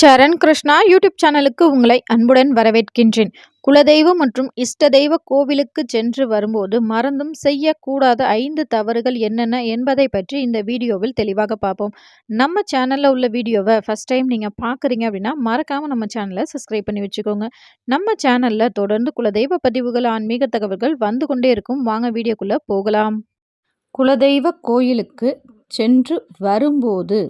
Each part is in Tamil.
சரண் கிருஷ்ணா யூடியூப் சேனலுக்கு உங்களை அன்புடன் வரவேற்கின்றேன். குலதெய்வம் மற்றும் இஷ்ட தெய்வ கோவிலுக்கு சென்று வரும்போது மறந்தும் செய்யக்கூடாத ஐந்து தவறுகள் என்னென்ன என்பதை பற்றி இந்த வீடியோவில் தெளிவாக பார்ப்போம். நம்ம சேனலில் உள்ள வீடியோவை ஃபஸ்ட் டைம் நீங்கள் பார்க்குறீங்க அப்படின்னா மறக்காமல் நம்ம சேனலை சப்ஸ்கிரைப் பண்ணி வச்சுக்கோங்க. நம்ம சேனலில் தொடர்ந்து குலதெய்வ பதிவுகள் ஆன்மீக தகவல்கள் வந்து கொண்டே இருக்கும். வாங்க வீடியோக்குள்ளே போகலாம். குலதெய்வ கோயிலுக்கு சென்று வரும்போது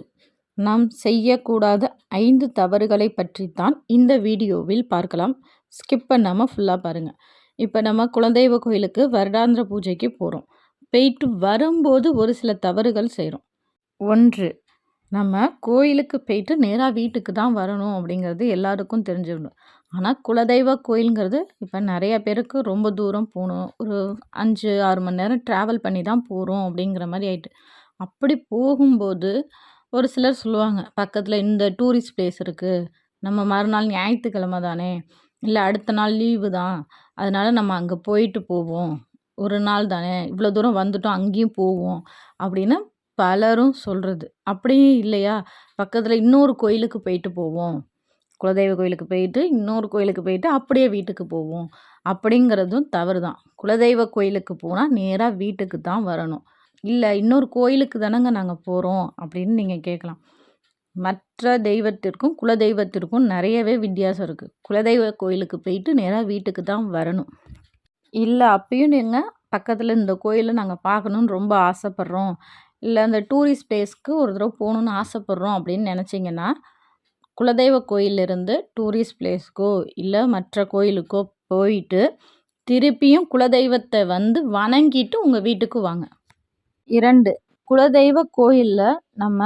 நாம் செய்யக்கூடாத ஐந்து தவறுகளை பற்றி தான் இந்த வீடியோவில் பார்க்கலாம். ஸ்கிப் பண்ணாமல் ஃபுல்லாக பாருங்கள் இப்போ நம்ம குலதெய்வ கோயிலுக்கு வருடாந்திர பூஜைக்கு போகிறோம் போயிட்டு வரும்போது ஒரு சில தவறுகள் செய்கிறோம் ஒன்று நம்ம கோயிலுக்கு போயிட்டு நேராக வீட்டுக்கு தான் வரணும் அப்படிங்கிறது எல்லாருக்கும் தெரிஞ்சிடணும். ஆனால் குலதெய்வ கோயிலுங்கிறது இப்போ நிறைய பேருக்கு ரொம்ப தூரம் போகணும். ஒரு அஞ்சு ஆறு மணி நேரம் ட்ராவல் பண்ணி தான் போகிறோம் அப்படிங்கிற மாதிரி ஆயிட்டு. அப்படி போகும்போது ஒரு சிலர் சொல்லுவாங்க பக்கத்தில் இந்த டூரிஸ்ட் பிளேஸ் இருக்குது நம்ம மறுநாள் ஞாயிற்றுக்கிழமை தானே? இல்லை அடுத்த நாள் லீவு தான். அதனால் நம்ம அங்கே போயிட்டு போவோம். ஒரு நாள் தானே? இவ்வளோ தூரம் வந்துட்டோம் அங்கேயும் போவோம். அப்படின்னு பலரும் சொல்கிறது அப்படியே இல்லையா? பக்கத்தில் இன்னொரு கோயிலுக்கு போயிட்டு போவோம். குலதெய்வ கோயிலுக்கு போயிட்டு இன்னொரு கோயிலுக்கு போயிட்டு அப்படியே வீட்டுக்கு போவோம். அப்படிங்கிறதும் தவறு தான் குலதெய்வ கோயிலுக்கு போனால் நேராக வீட்டுக்கு தான் வரணும். இல்லை இன்னொரு கோயிலுக்கு தானங்க நாங்கள் போகிறோம் அப்படின்னு நீங்கள் கேட்கலாம் மற்ற தெய்வத்திற்கும் குலதெய்வத்திற்கும் நிறையவே வித்தியாசம் இருக்குது குலதெய்வ கோயிலுக்கு போயிட்டு நேராக வீட்டுக்கு தான் வரணும். இல்லை அப்பயும் நீங்கள் பக்கத்தில் இந்த கோயிலை நாங்கள் பார்க்கணுன்னு ரொம்ப ஆசைப்பட்றோம். இல்லை அந்த டூரிஸ்ட் பிளேஸ்க்கு ஒரு தடவை போகணுன்னு ஆசைப்பட்றோம் அப்படின்னு நினச்சிங்கன்னா குலதெய்வ கோயிலிருந்து டூரிஸ்ட் பிளேஸ்க்கோ இல்லை மற்ற கோயிலுக்கோ போயிட்டு திருப்பியும் குலதெய்வத்தை வந்து வணங்கிட்டு உங்கள் வீட்டுக்கு வாங்க. இரண்டு. குலதெய்வ கோயிலில் நம்ம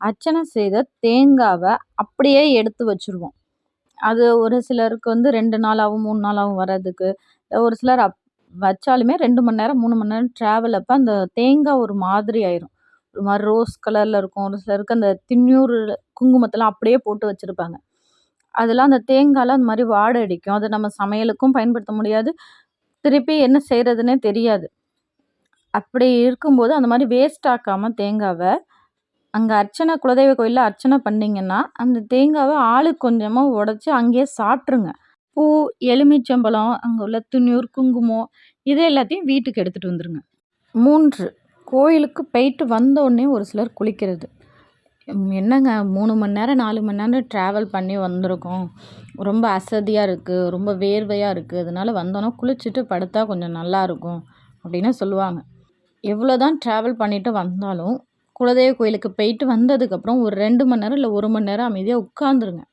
அர்ச்சனை செய்த தேங்காவை அப்படியே எடுத்து வச்சுருவோம். அது ஒரு சிலருக்கு வந்து ரெண்டு நாளாகவும் மூணு நாளாகவும் வர்றதுக்கு. ஒரு சிலர் அப் வச்சாலுமே ரெண்டு மணி நேரம் மூணு மணி நேரம் ட்ராவல் அப்போ அந்த தேங்காய் ஒரு மாதிரி ஆயிரும். ஒரு மாதிரி ரோஸ் கலரில் இருக்கும். ஒரு சிலருக்கு அந்த திண்ணூர் குங்குமத்தெல்லாம் அப்படியே போட்டு வச்சுருப்பாங்க. அதெல்லாம் அந்த தேங்காயில் அந்த மாதிரி வாடை அடிக்கும். அதை நம்ம சமையலுக்கும் பயன்படுத்த முடியாது. திருப்பி என்ன செய்கிறதுனே தெரியாது. அப்படி இருக்கும்போது அந்த மாதிரி வேஸ்ட் ஆக்காமல் தேங்காவை அங்கே அர்ச்சனை குலதெய்வ கோயிலில் அர்ச்சனை பண்ணிங்கன்னா அந்த தேங்காவை ஆளுக்கு கொஞ்சமாக உடச்சி அங்கேயே சாப்பிட்ருங்க பூ எலுமிச்சம்பழம் அங்கே உள்ள துணியூர் குங்குமம் இது எல்லாத்தையும் வீட்டுக்கு எடுத்துகிட்டு வந்துடுங்க மூன்று கோயிலுக்கு போயிட்டு வந்தோடனே ஒரு சிலர் குளிக்கிறது. என்னங்க மூணு மணி நேரம் நாலு மணி நேரம் ட்ராவல் பண்ணி வந்திருக்கோம். ரொம்ப அசதியாக இருக்குது ரொம்ப வேர்வையாக இருக்குது அதனால வந்தோன்னே குளிச்சுட்டு படுத்தா கொஞ்சம் நல்லாயிருக்கும் அப்படின்னு சொல்லுவாங்க. எவ்வளோ தான் ட்ராவல் பண்ணிவிட்டு வந்தாலும் குலதெய்வ கோயிலுக்கு போயிட்டு வந்ததுக்கப்புறம் ஒரு ரெண்டு மணி நேரம் இல்லை ஒரு மணி நேரம் அமைதியாக உட்காந்துருங்க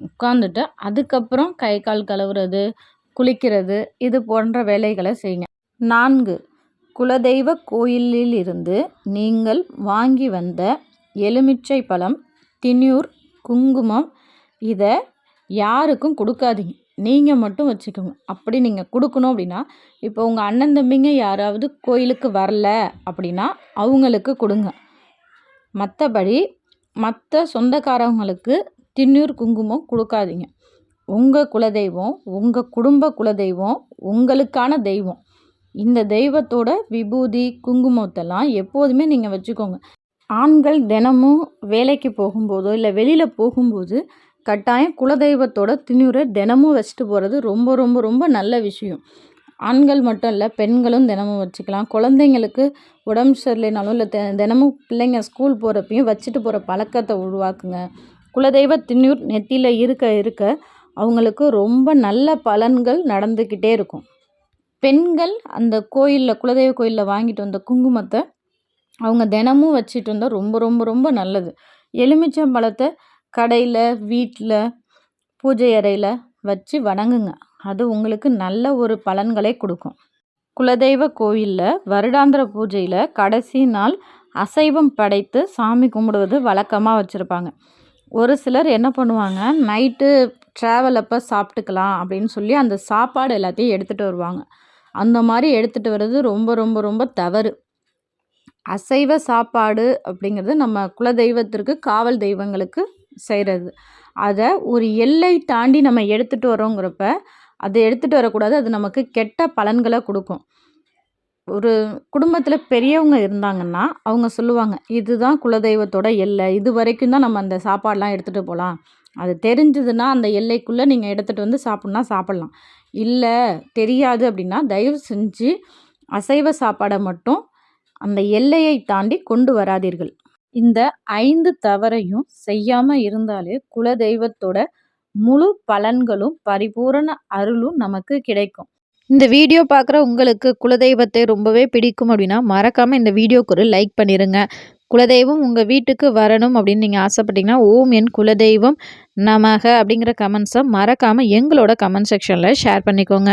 உட்காந்துட்டு அதுக்கப்புறம் கை கால் கழுவுறது குளிக்கிறது இது போன்ற வேலைகளை செய்யுங்க. நான்கு குலதெய்வ கோயிலில் இருந்து நீங்கள் வாங்கி வந்த எலுமிச்சை பழம் தின்னூர் குங்குமம் இதை யாருக்கும் கொடுக்காதீங்க. நீங்கள் மட்டும் வச்சுக்கோங்க. அப்படி நீங்கள் கொடுக்கணும் அப்படின்னா இப்போ உங்கள் அண்ணன் தம்பிங்க யாராவது கோயிலுக்கு வரல அப்படின்னா அவங்களுக்கு கொடுங்க. மற்றபடி மற்ற சொந்தக்காரவங்களுக்கு திண்ணூர் குங்குமம் கொடுக்காதீங்க. உங்கள் குலதெய்வம் உங்கள் குடும்ப குலதெய்வம் உங்களுக்கான தெய்வம். இந்த தெய்வத்தோட விபூதி குங்குமத்தெல்லாம் எப்போதுமே நீங்கள் வச்சுக்கோங்க. ஆண்கள் தினமும் வேலைக்கு போகும்போதோ இல்லை வெளியில் போகும்போது கட்டாயம் குலதெய்வத்தோட திண்ணூரை தினமும் வச்சுட்டு போகிறது ரொம்ப ரொம்ப ரொம்ப நல்ல விஷயம். ஆண்கள் மட்டும் இல்லை பெண்களும் தினமும் வச்சுக்கலாம். குழந்தைங்களுக்கு உடம்பு சரியில்லைனாலும் இல்லை தினமும் பிள்ளைங்க ஸ்கூல் போகிறப்பையும் வச்சுட்டு போகிற பழக்கத்தை உருவாக்குங்க. குலதெய்வ திண்ணூர் நெத்தியில் இருக்க இருக்க அவங்களுக்கு ரொம்ப நல்ல பலன்கள் நடந்துக்கிட்டே இருக்கும். பெண்கள் அந்த கோயிலில் குலதெய்வ கோயிலில் வாங்கிட்டு வந்த குங்குமத்தை அவங்க தினமும் வச்சுட்டு வந்தால் ரொம்ப ரொம்ப ரொம்ப நல்லது. எலுமிச்சம்பழத்தை கடையில் வீட்டில் பூஜை அறையில் வச்சு வணங்குங்க. அது உங்களுக்கு நல்ல ஒரு பலன்களை கொடுக்கும். குலதெய்வ கோயிலில் வருடாந்திர பூஜையில் கடைசி நாள் அசைவம் படைத்து சாமி கும்பிடுவது வழக்கமாக வச்சுருப்பாங்க. ஒரு சிலர் என்ன பண்ணுவாங்க நைட்டு ட்ராவல் அப்போ சாப்பிட்டுக்கலாம் அப்படின்னு சொல்லி அந்த சாப்பாடு எல்லாத்தையும் எடுத்துகிட்டு வருவாங்க. அந்த மாதிரி எடுத்துகிட்டு வர்றது ரொம்ப ரொம்ப ரொம்ப தவறு. அசைவ சாப்பாடு அப்படிங்கிறது நம்ம குலதெய்வத்திற்கு காவல் தெய்வங்களுக்கு செய்கிறது அதை ஒரு எல்லை தாண்டி நம்ம எடுத்துகிட்டு வரோங்கிறப்ப அதை எடுத்துகிட்டு வரக்கூடாது. அது நமக்கு கெட்ட பலன்களை கொடுக்கும். ஒரு குடும்பத்தில் பெரியவங்க இருந்தாங்கன்னா அவங்க சொல்லுவாங்க இதுதான் குலதெய்வத்தோட எல்லை. இது வரைக்கும் தான் நம்ம அந்த சாப்பாடெலாம் எடுத்துகிட்டு போகலாம். அது தெரிஞ்சதுன்னா அந்த எல்லைக்குள்ளே நீங்கள் எடுத்துகிட்டு வந்து சாப்பிட்னா சாப்பிட்லாம். இல்லை தெரியாது அப்படின்னா தயவு செஞ்சு அசைவ சாப்பாடை மட்டும் அந்த எல்லையை தாண்டி கொண்டு வராதீர்கள். இந்த ஐந்து தவறையும் செய்யாமல் இருந்தாலே குலதெய்வத்தோட முழு பலன்களும் பரிபூரண அருளும் நமக்கு கிடைக்கும். இந்த வீடியோ பார்க்குற உங்களுக்கு குலதெய்வத்தை ரொம்பவே பிடிக்கும் அப்படின்னா மறக்காமல் இந்த வீடியோக்கு ஒரு லைக் பண்ணிடுங்க குலதெய்வம் உங்கள் வீட்டுக்கு வரணும் அப்படின்னு நீங்கள் ஆசைப்பட்டீங்கன்னா ஓம் என் குலதெய்வம் நமக அப்படிங்கிற கமெண்ட்ஸை மறக்காமல் எங்களோட கமெண்ட் செக்ஷனில் ஷேர் பண்ணிக்கோங்க.